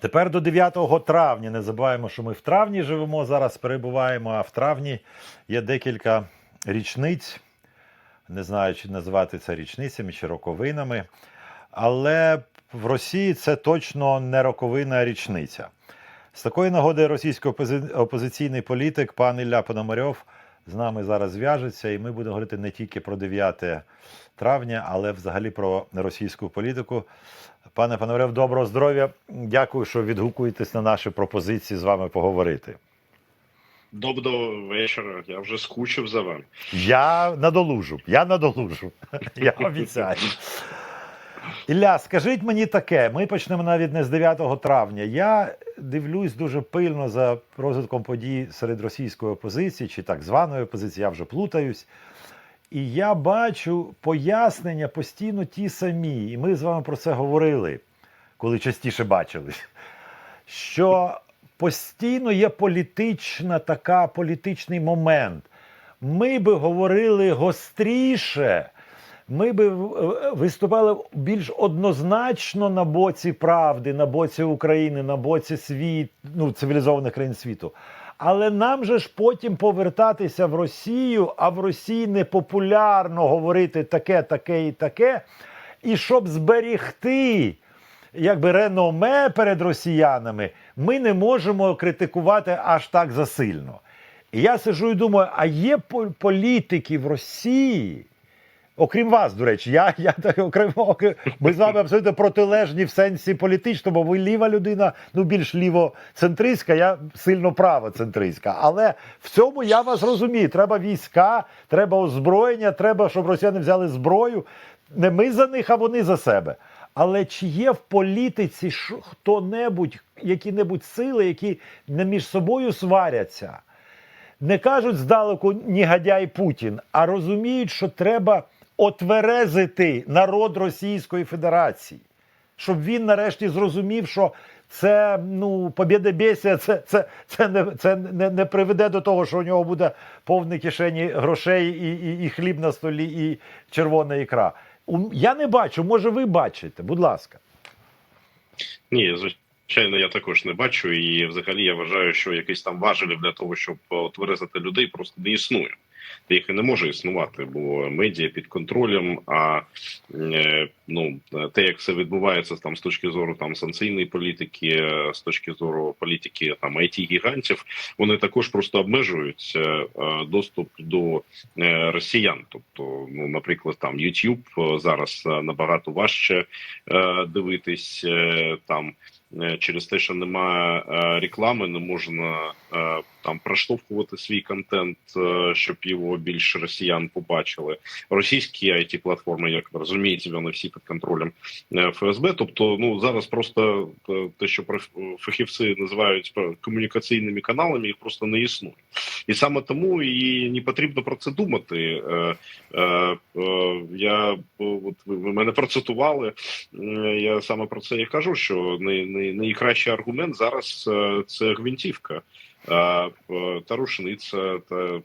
Тепер до 9 травня. Не забуваємо, що ми в травні живемо, зараз перебуваємо, а в травні є декілька річниць. Не знаю, чи називати це річницями чи роковинами. Але в Росії це точно не роковина, а річниця. З такої нагоди російський опози- опозиційний політик пан Ілля Пономарьов з нами зараз зв'яжеться, і ми будемо говорити не тільки про 9 травня, але взагалі про російську політику. Пане Пономарьов, доброго здоров'я. Дякую, що відгукуєтесь на наші пропозиції з вами поговорити. Доброго вечора. Я вже скучив за вами. Я надолужу, я надолужу. Я обіцяю. Ілля, скажіть мені таке: ми почнемо навіть не з 9 травня. Я дивлюсь дуже пильно за розвитком подій серед російської опозиції чи так званої опозиції, я вже плутаюсь. І я бачу пояснення постійно ті самі. І ми з вами про це говорили, коли частіше бачились. Що постійно є політична така, політичний момент. Ми би говорили гостріше, ми би е, виступали більш однозначно на боці правди, на боці України, на боці світ, ну, цивілізованих країн світу. Але нам же ж потім повертатися в Росію, а в Росії не популярно говорити таке, таке і таке. І щоб зберігти якби реноме перед росіянами, ми не можемо критикувати аж так засильно. І я сижу і думаю: а є пол- політики в Росії? Окрім вас, до речі, я, я так окрім окрім- ми з вами абсолютно протилежні в сенсі політичному, ви ліва людина, ну більш лівоцентристська, я сильно правоцентристська. Але в цьому я вас розумію. Треба війська, треба озброєння, треба, щоб росіяни взяли зброю. Не ми за них, а вони за себе. Але чи є в політиці хто-небудь, які-небудь сили, які не між собою сваряться? не кажуть здалеку негодяй Путін, а розуміють, що треба отверезити народ Російської Федерації, щоб він нарешті зрозумів, що це ну побєдобєсія, це, це, це, не, це не, не приведе до того, що у нього буде повні кишені грошей і, і, і хліб на столі, і червона ікра. Я не бачу, може, ви бачите, будь ласка. Ні, звичайно, я також не бачу. І взагалі я вважаю, що якийсь там важелів для того, щоб отверезати людей, просто не існує. Та їх і не може існувати, бо медіа під контролем. А е, ну те, як це відбувається там з точки зору там санкційної політики, е, з точки зору політики там it гігантів, вони також просто обмежують е, доступ до росіян. Тобто, ну, наприклад, там YouTube зараз набагато важче дивитись там. Через те, що немає реклами, не можна там проштовхувати свій контент, е, щоб його більше росіян побачили. Російські it платформи, як ви розумієте, вони всі під контролем е, ФСБ. Тобто, ну зараз просто е, те, що фахівці називають комунікаційними каналами, їх просто не існує. І саме тому і не потрібно про це думати. Я от ви мене процитували. Я саме про це і кажу, що най, най, найкращий аргумент зараз це гвинтівка. Е, Та рушниця та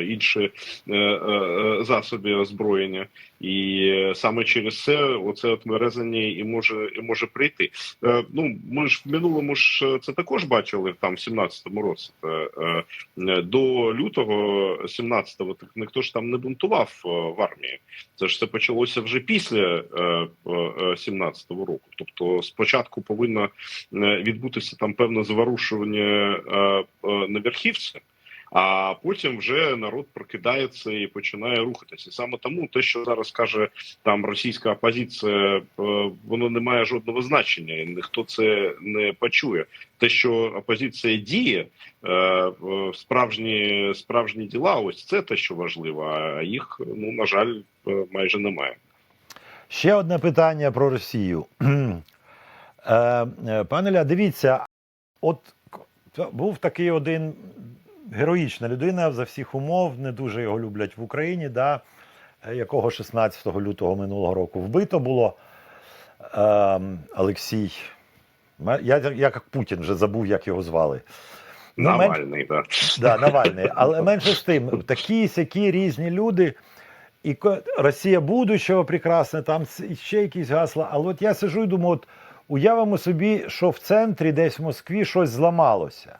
інші е, е, засоби озброєння, і е, саме через це оце от мерезання і може і може прийти. Е, Ну ми ж в минулому ж е, це також бачили там в 17-му році. Е, е, До лютого 17-го так ніхто ж там не бунтував в армії. Це ж це почалося вже після е, е, 17-го року. Тобто, спочатку повинно відбутися там певне заворушування е, е, на верхівці. А потім вже народ прокидається і починає рухатися. Саме тому те, що зараз каже там російська опозиція, е, воно не має жодного значення, і ніхто це не почує. Те, що опозиція діє, е, справжні справжні діла, ось це те, що важливо. А їх ну на жаль е, майже немає. Ще одне питання про Росію. Пане Ля, дивіться, от був такий один героїчна людина за всіх умов, не дуже його люблять в Україні, да, е, якого 16 лютого минулого року вбито було е, Олексій. Я, я як Путін вже забув, як його звали. Ну, Навальний, так. Да, Навальний. Але менше з тим, такі сякі різні люди. І Росія будущого прекрасна, там ще якісь гасла. Але от я сижу і думаю, от уявимо собі, що в центрі, десь в Москві, щось зламалося.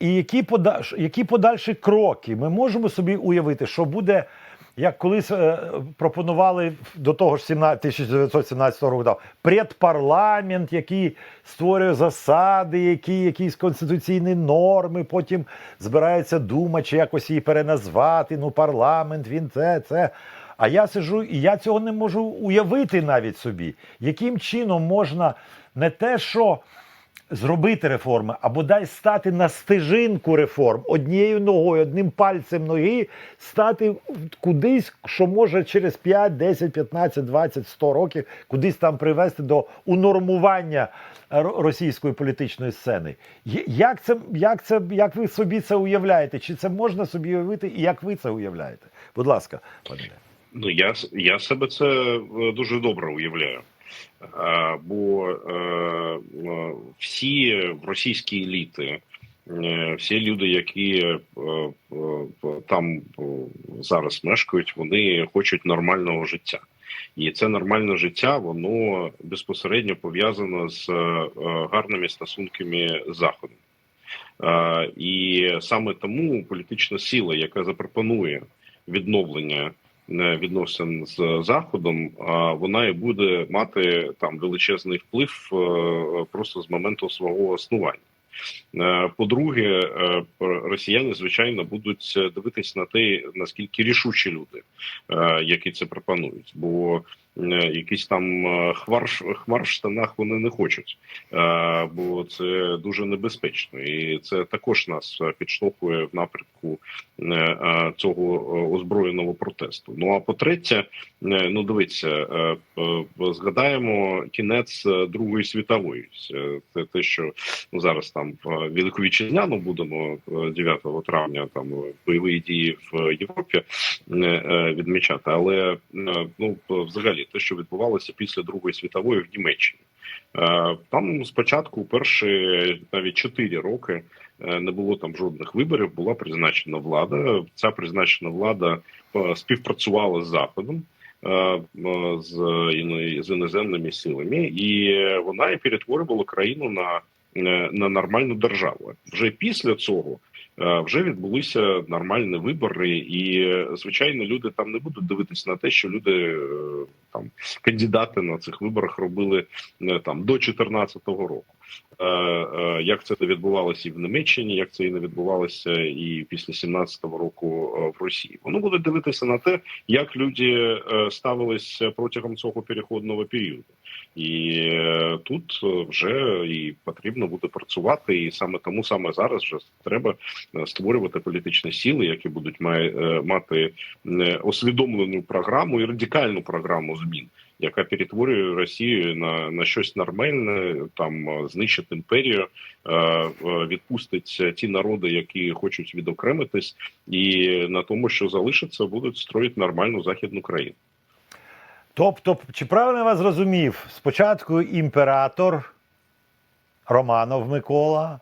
І які, пода... які подальші кроки ми можемо собі уявити, що буде, як колись е, пропонували до того ж 17, 1917 року, там, предпарламент, який створює засади, які якісь конституційні норми, потім збирається дума, чи якось її переназвати. Ну, парламент, він це, це. А я сижу, і я цього не можу уявити навіть собі, яким чином можна не те, що зробити реформи, а бодай стати на стежинку реформ однією ногою, одним пальцем ноги, стати кудись, що може через 5, 10, 15, 20, 100 років кудись там привести до унормування російської політичної сцени. Як це, як це, як ви собі це уявляєте? Чи це можна собі уявити, і як ви це уявляєте? Будь ласка, пане. Ну я я себе це е, дуже добре уявляю. Бо е, е, всі російські еліти, е, всі люди, які там зараз мешкають, вони хочуть нормального життя. І це нормальне життя, воно безпосередньо пов'язано з гарними стосунками з Заходом. І саме тому політична сила, яка запропонує відновлення відносин з Заходом, вона і буде мати там величезний вплив е, просто з моменту свого існування. Е, По-друге, е, росіяни звичайно будуть дивитись на те, наскільки рішучі люди, е, які це пропонують, бо е, якийсь там е, хмар, в штанах вони не хочуть, е, бо це дуже небезпечно, і це також нас е, підштовхує в напрямку е, е, цього е, озброєного протесту. Ну а по-третє, е, ну дивіться, е, е, згадаємо кінець е, Другої світової. Це те, що ну, зараз там в Велику Вітчизняну будемо е, 9 травня там бойові дії в Європі е, е, відмічати. Але е, ну взагалі те, що відбувалося після Другої світової в Німеччині. Е, Там спочатку перші навіть 4 роки е, не було там жодних виборів. Була призначена влада. Ця призначена влада е, співпрацювала з заходом. е, е, З іноземними силами, і вона і перетворювала країну на, е, на нормальну державу. Вже після цього е, вже відбулися нормальні вибори, і е, звичайно, люди там не будуть дивитися на те, що люди е, там кандидати на цих виборах робили е, там до 2014 року. Е, е, Як це відбувалося і в Німеччині, як це і не відбувалося і після 17-го року е, в Росії. Вони будуть дивитися на те, як люди ставилися протягом цього переходного періоду. І тут вже і потрібно буде працювати, і саме тому саме зараз вже треба створювати політичні сили, які будуть мати усвідомлену програму і радикальну програму змін, яка перетворює Росію на, на щось нормальне, там е, знищить імперію, е, е, відпустить ті народи, які хочуть відокремитись, і на тому, що залишиться, будуть строїти нормальну західну країну. Тобто, чи правильно я вас зрозумів? Спочатку імператор Романов Микола,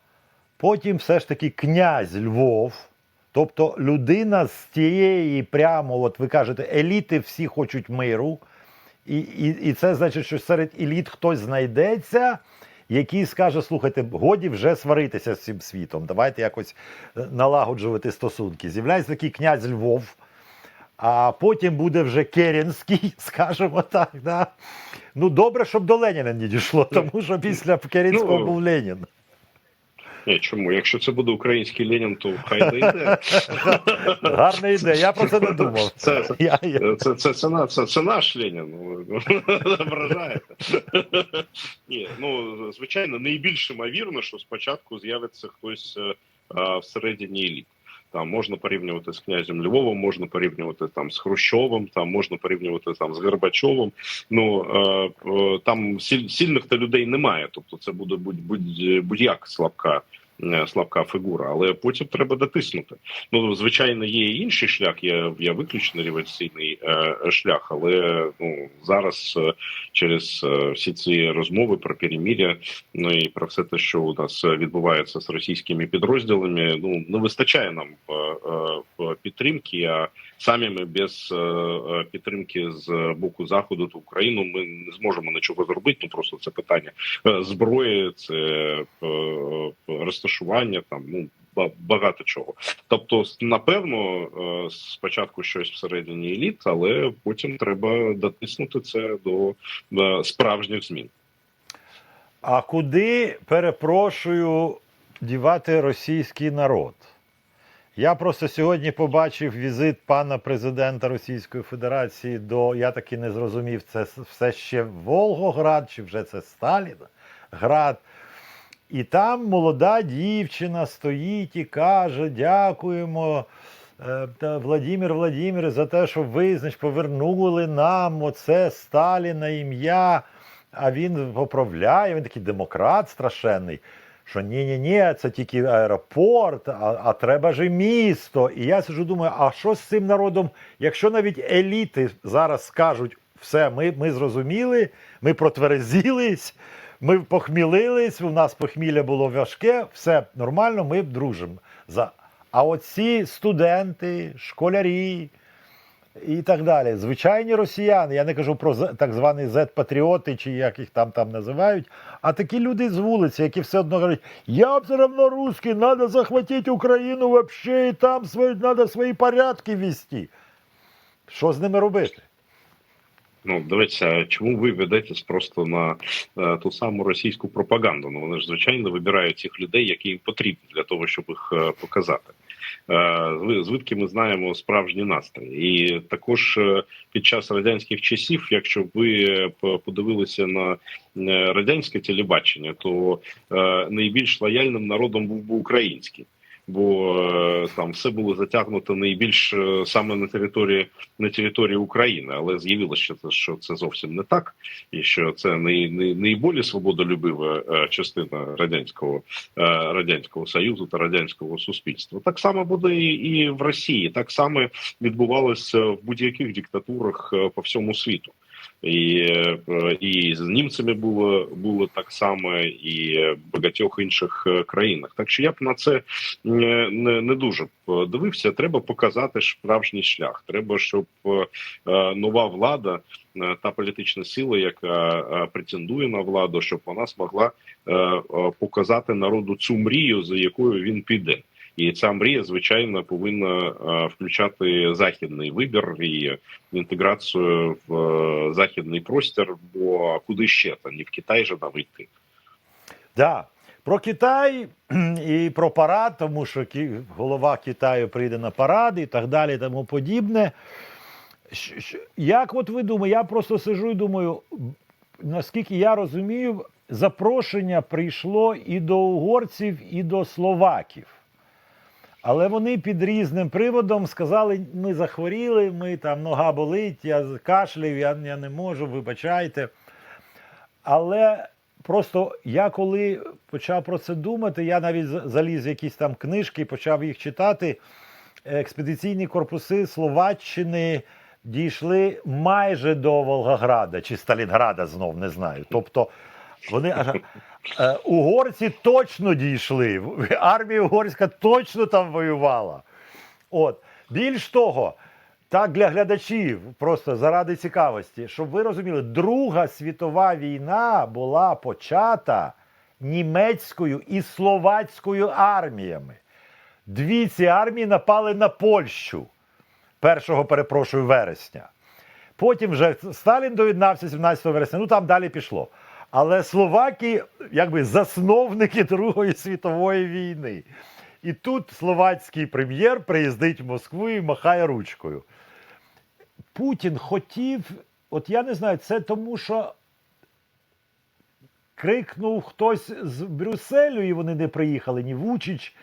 потім все ж таки князь Львов. Тобто людина з тієї прямо, от ви кажете, еліти всі хочуть миру. І, і, і це значить, що серед еліт хтось знайдеться, який скаже: слухайте, годі вже сваритися з цим світом. Давайте якось е, налагоджувати стосунки. З'являється такий князь Львов. А потім буде вже Керенський, скажімо так. Да? Ну, добре, щоб до Леніна не дійшло, тому що після Керенського Ну, був Ленін. Ні, чому? Якщо це буде український Ленін, то хай не йде. Гарна ідея, я про це не думав. Це- це- Я, я... Це, це, це, на- це, це наш Ленін. ви Ображаєте. Ні, ну звичайно, найбільш ймовірно, що спочатку з'явиться хтось е, е, всередині еліт. Там можна порівнювати з князем Львовом, можна порівнювати там з Хрущовим, там можна порівнювати там з Горбачовим. Ну е, е, там сіль, сильних то людей немає. Тобто, це буде будь, будь, будь-як слабка слабка фігура, але потім треба дотиснути. Ну звичайно, є інший шлях. Я я виключений революційний е, шлях, але ну зараз е, через е, всі ці розмови про переміря, ну і про все те, що у нас відбувається з російськими підрозділами, ну не вистачає нам е, е, підтримки. А самі ми без е, е, підтримки з боку заходу та Україну ми не зможемо нічого зробити. Ну просто це питання е, зброї, це е, е, розташування там. Ну багато чого. Тобто, напевно, е, спочатку щось всередині еліт, але потім треба дотиснути це до е, справжніх змін. А куди, перепрошую, дівати російський народ? Я просто сьогодні побачив візит пана президента Російської Федерації до, я таки не зрозумів, це все ще Волгоград, чи вже це Сталінград. І там молода дівчина стоїть і каже: дякуємо. е, Владимир Владимир, за те, що ви значить, повернули нам оце Сталіна ім'я. А він поправляє, він такий демократ страшенний. Що ні-ні, ні це тільки аеропорт, а, а треба ж і місто. І я сиджу, думаю, а що з цим народом, якщо навіть еліти зараз скажуть, все, ми, ми зрозуміли, ми протверезілись, ми похмілились, у нас похмілля було важке, все нормально, ми дружимо. А оці студенти, школярі, і так далі. Звичайні росіяни, я не кажу про так звані зет-патріоти, чи як їх там там називають, а такі люди з вулиці, які все одно кажуть, я все одно русский, треба захватити Україну вообще, і там свої, свої порядки вести. Що з ними робити? Ну дивіться, чому ви ведетесь просто на е, ту саму російську пропаганду? Ну вони ж звичайно вибирають тих людей, які їм потрібні для того, щоб їх е, показати. Е, звідки ми знаємо справжні настрої, і також е, під час радянських часів, якщо ви е, подивилися на е, радянське телебачення, то е, найбільш лояльним народом був би український. Бо е, там все було затягнуто найбільш е, саме на території на території України, але з'явилося, що це, що це зовсім не так, і що це не, не найбільш свободолюбива е, частина радянського радянського союзу та радянського суспільства. Так само буде і, і в Росії. Так само відбувалося в будь-яких диктатурах по всьому світу. І, е, і з німцями було було так само, і в багатьох інших е, країнах. Так що я б на це не, не, не дуже дивився. Треба показати справжній шлях. Треба, щоб е, е, нова влада, е, та політична сила, яка е, претендує на владу, щоб вона змогла е, е, показати народу цю мрію, за якою він піде. І ця мрія, звичайно, повинна е, включати західний вибір і інтеграцію в е, західний простір. Бо куди ще та ні в Китай же нам йти. Да. Про Китай і про парад, тому що голова Китаю прийде на парад і так далі, тому подібне. Як от ви думаєте, я просто сижу і думаю, наскільки я розумію, запрошення прийшло і до угорців, і до словаків. Але вони під різним приводом сказали: ми захворіли, ми там нога болить, я кашляю, я, я не можу, вибачайте. Але просто я коли почав про це думати, я навіть заліз в якісь там книжки, почав їх читати. Експедиційні корпуси Словаччини дійшли майже до Волгограда чи Сталінграда знов не знаю. Тобто вони аж е, угорці точно дійшли. Армія угорська точно там воювала. От більш того, так для глядачів, просто заради цікавості, щоб ви розуміли, Друга світова війна була почата німецькою і словацькою арміями. Дві ці армії напали на Польщу 1, перепрошую, вересня. Потім вже Сталін доєднався 17 вересня, ну там далі пішло. Але словаки, якби засновники Другої світової війни. І тут словацький прем'єр приїздить в Москву і махає ручкою. Путін хотів, от я не знаю, це тому, що крикнув хтось з Брюсселю, і вони не приїхали ні Вучич,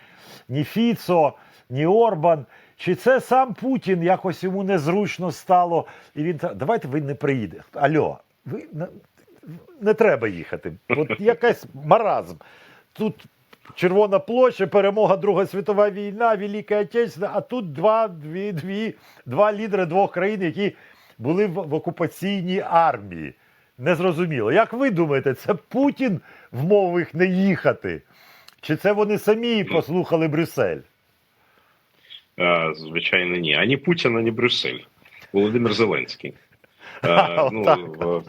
ні Фіцо, ні Орбан. Чи це сам Путін якось йому незручно стало, і він давайте ви не приїдете. Альо, ви не, треба їхати. От якась маразм. Тут Червона площа, перемога Друга світова війна, Велика Отечественна, а тут два, дві, дві, два лідери двох країн, які були в, в окупаційній армії. Незрозуміло. Як ви думаєте, це Путін вмовив їх не їхати? Чи це вони самі послухали Брюссель? Е, Звичайно, ні. Ані Путін, ані Брюссель. Володимир Зеленський. Е, Ха, ну, отак.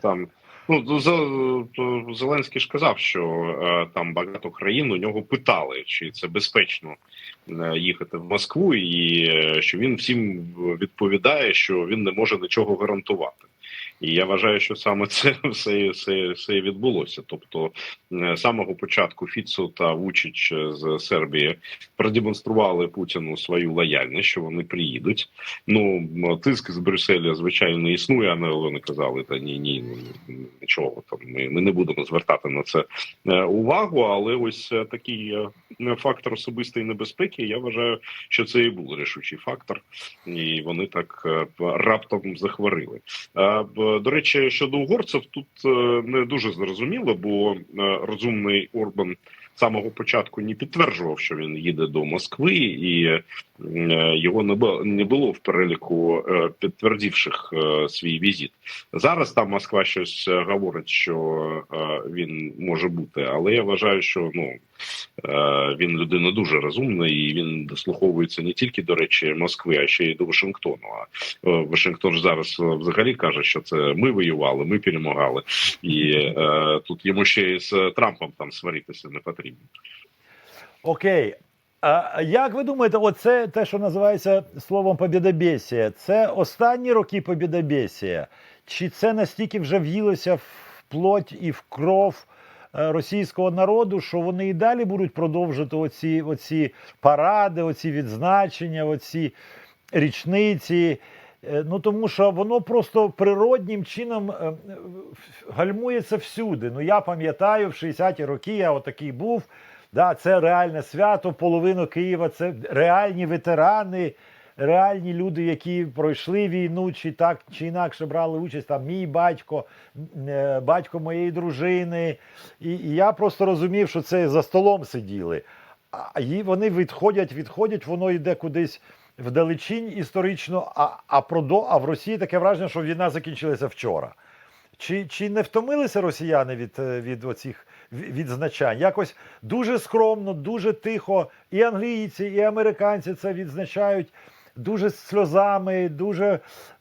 там, ну, Зеленський ж казав, що е, там багато країн у нього питали, чи це безпечно е, їхати в Москву, і е, що він всім відповідає, що він не може нічого гарантувати. І я вважаю, що саме це все, все, все відбулося. Тобто, е, з самого початку Фіцу та Вучич з Сербії продемонстрували Путіну свою лояльність, що вони приїдуть. Ну тиск з Брюсселя, звичайно, існує, але вони казали, та ні, ні, ну, нічого там. Ми, ми не будемо звертати на це е, увагу. Але ось е, такий е, фактор особистої небезпеки. Я вважаю, що це і був рішучий фактор, і вони так е, раптом захворили. Е, До речі, щодо угорців, тут е, не дуже зрозуміло, бо е, розумний Орбан з самого початку не підтверджував, що він їде до Москви, і його не було, в переліку підтвердивших свій візит. Зараз там Москва щось говорить, що він може бути, але я вважаю, що ну він людина дуже розумна, і він дослуховується не тільки до речі Москви, а ще й до Вашингтону. А е, Вашингтон зараз е, взагалі каже, що це ми воювали, ми перемагали, і е, тут йому ще й з Трампом там сваритися не потрібно. Окей. А як ви думаєте, оце те, що називається словом побєдобєсія, це останні роки побєдобєсія? Чи це настільки вже в'їлося в плоть і в кров е, російського народу, що вони і далі будуть продовжувати оці, оці паради, оці відзначення, оці річниці? Е, Ну тому що воно просто природнім чином е, е, гальмується всюди. Ну я пам'ятаю, в 60-ті роки я отакий був. Да, це реальне свято, половину Києва, це реальні ветерани, реальні люди, які пройшли війну, чи так чи інакше брали участь. Там мій батько, е, батько моєї дружини. І, і я просто розумів, що це за столом сиділи. А і вони відходять, відходять, воно йде кудись вдалечінь історично. А, а, продо, а в Росії таке враження, що війна закінчилася вчора. Чи, чи не втомилися росіяни від, е, від оцих відзначань? Якось дуже скромно, дуже тихо. І англійці, і американці це відзначають дуже з сльозами, дуже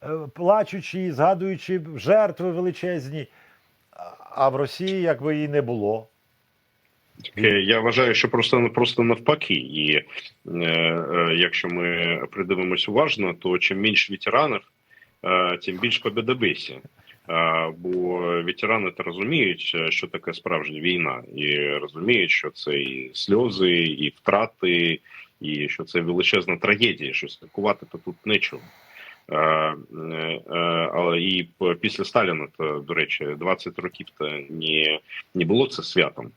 е, плачучи, згадуючи жертви величезні. А- в Росії якби і не було. Е, Я вважаю, що просто просто навпаки, і е, е, якщо ми придивимось уважно, то чим більше ветеранів, е, тим більш побєдобєсія. Е, бо ветерани то розуміють, е, що таке справжня війна, і розуміють, що це і сльози, і втрати, і що це величезна трагедія, що святкувати то тут нічого. Е, е, е, Але і після Сталіна, то, до речі, 20 років то не, не було це святом.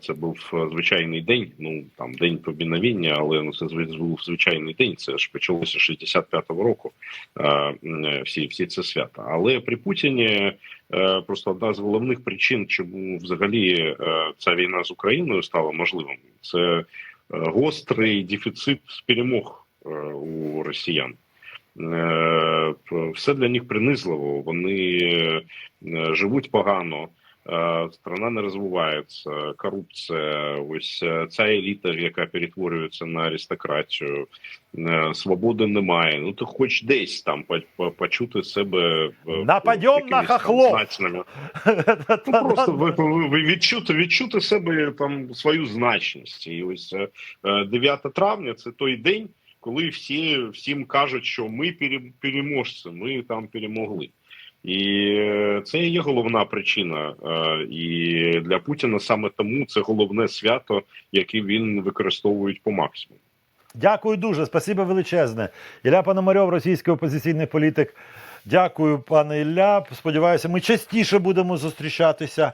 Це був звичайний день, ну там день побіновіння, але ну це був звичайний день. Це ж почалося з 65-го року. Всі всі це свята. Але при Путіні просто одна з головних причин, чому взагалі ця війна з Україною стала можливим, це гострий дефіцит перемог е, у росіян. Е, Все для них принизливо. Вони живуть погано. Е, Страна не розвивається, корупція, ось е, ця еліта, яка перетворюється на аристократію, е, свободи немає. Ну ти хоч десь там по- по- почути себе Нападем на значеннями. Ну, просто відчути, відчути себе там свою значність. І ось е, е, 9 травня це той день, коли всі всім кажуть, що ми переможці, ми там перемогли. І е, це є головна причина. Е, І для Путіна саме тому це головне свято, яке він використовує по максимуму. Дякую дуже, спасибо величезне. Ілля Пономарьов, російський опозиційний політик. Дякую, пане Ілля. Сподіваюся, ми частіше будемо зустрічатися.